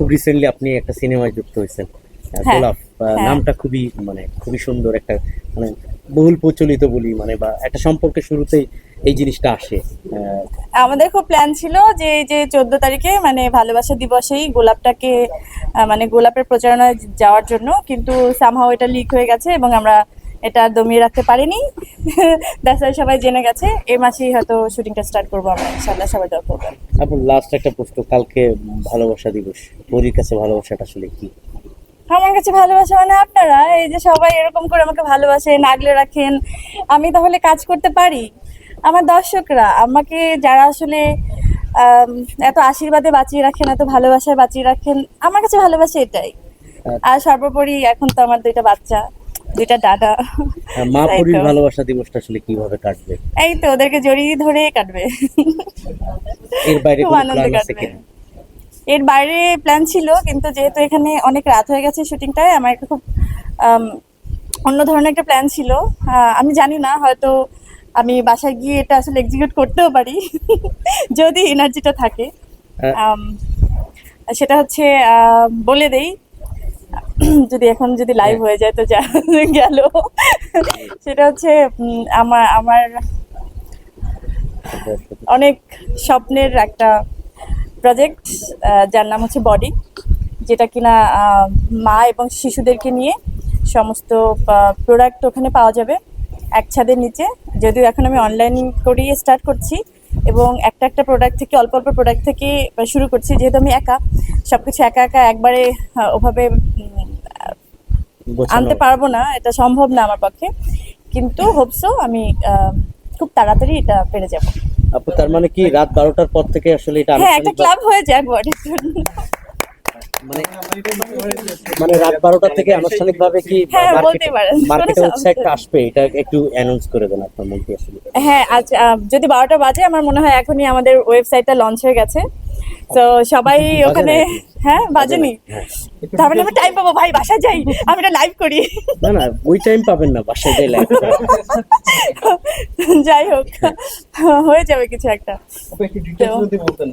খুব রিসেন্টলি আপনি একটা সিনেমায় যুক্ত হয়েছেন হ্যাঁ, গোলাপ হ্যাঁ। নামটা খুবই মানে খুবই সুন্দর একটা মানে বহুল প্রচলিত বলি মানে বা একটা সম্পর্কের শুরুতেই এই জিনিসটা আসে আমাদের খুব প্ল্যান ছিল যে এই যে চোদ্দ তারিখে মানে ভালোবাসা দিবসেই গোলাপটাকে মানে গোলাপের প্রচারণায় যাওয়ার জন্য কিন্তু সামহাও এটা লিক হয়ে গেছে এবং আমরা এটা দমিয়ে রাখতে পারিনি। দ্যাটস সবাই জেনে গেছে এই মাসেই হয়তো শুটিংটা স্টার্ট করব আমরা ইনশাল্লাহ সবাই দোয়া করবেন। লাস্ট একটা প্রশ্ন কালকে ভালোবাসা দিবস পরীর কাছে ভালোবাসাটা আসলে কি? আমার কাছে ভালোবাসা মানে আপনারা এই যে সবাই এরকম করে আমাকে ভালোবাসেন আগলে রাখেন আমি তাহলে কাজ করতে পারি? আমার দর্শকরা আমাকে যারা আসলে এত আশীর্বাদে বাঁচিয়ে রাখেন এত ভালোবাসায় বাঁচিয়ে রাখেন আমার কাছে ভালোবাসা এটাই। আর সর্বোপরি এখন তো আমার দুইটা বাচ্চা। দুইটা দাদা। মা পরীর। ভালোবাসা দিবসটা আসলে কীভাবে কাটবে? এই তো ওদেরকে জড়িয়ে ধরে কাটবে। এর বাইরে খুব কোনো প্ল্যান আছে কাটবে। এর বাইরে প্ল্যান ছিল কিন্তু যেহেতু এখানে অনেক রাত হয়ে গেছে শুটিংটায় আমার একটা খুব অন্য ধরনের একটা প্ল্যান ছিল। আমি জানি না হয়তো আমি বাসায় গিয়ে এটা আসলে এক্সিকিউট করতেও পারি যদি এনার্জিটা থাকে। সেটা হচ্ছে বলে দেই যদি এখন যদি লাইভ হয়ে যায় তো যা গেল। সেটা হচ্ছে আমার আমার অনেক স্বপ্নের একটা প্রজেক্ট যার নাম হচ্ছে বডি যেটা কিনা মা এবং শিশুদেরকে নিয়ে সমস্ত প্রোডাক্ট ওখানে পাওয়া যাবে এক ছাদের নিচে। যদিও এখন আমি অনলাইন করেই স্টার্ট করছি এবং একটা একটা প্রোডাক্ট থেকে অল্প অল্প প্রোডাক্ট থেকে শুরু করছি। যেহেতু আমি একা সব কিছু একা একা একবারে ওভাবে। আনতে পারব না এটা সম্ভব না আমার পক্ষে। কিন্তু হোপসো আমি খুব তাড়াতাড়ি এটা পেরে যাব। আপু তার মানে কি রাত বারোটার পর থেকে আসলে এটা হ্যাঁ একটা ক্লাব হয়ে যায় বডির জন্য। মানে মানে রাত বারোটা থেকে আনুষ্ঠানিক ভাবে কি হ্যাঁ। মার্কেটে কোনো একটা আসবে এটা একটু অ্যানাউন্স করে দেন আপনার মধ্যে আসলে। হ্যাঁ আজ যদি বারোটা বাজে আমার মনে হয় এখনই আমাদের ওয়েবসাইটটা লঞ্চ হয়ে গেছে। তো সবাই ওখানে? হ্যাঁ বাজেনি তারপরে মানে আমি টাইম পাবো। ভাই বাসায় যাই। আমি এটা লাইভ করি। না না ওই টাইম পাবেন না বাসায় যাই লাইভ যাই হোক হয়ে যাবে কিছু একটা। একটু ডিটেলস যদি বলতেন।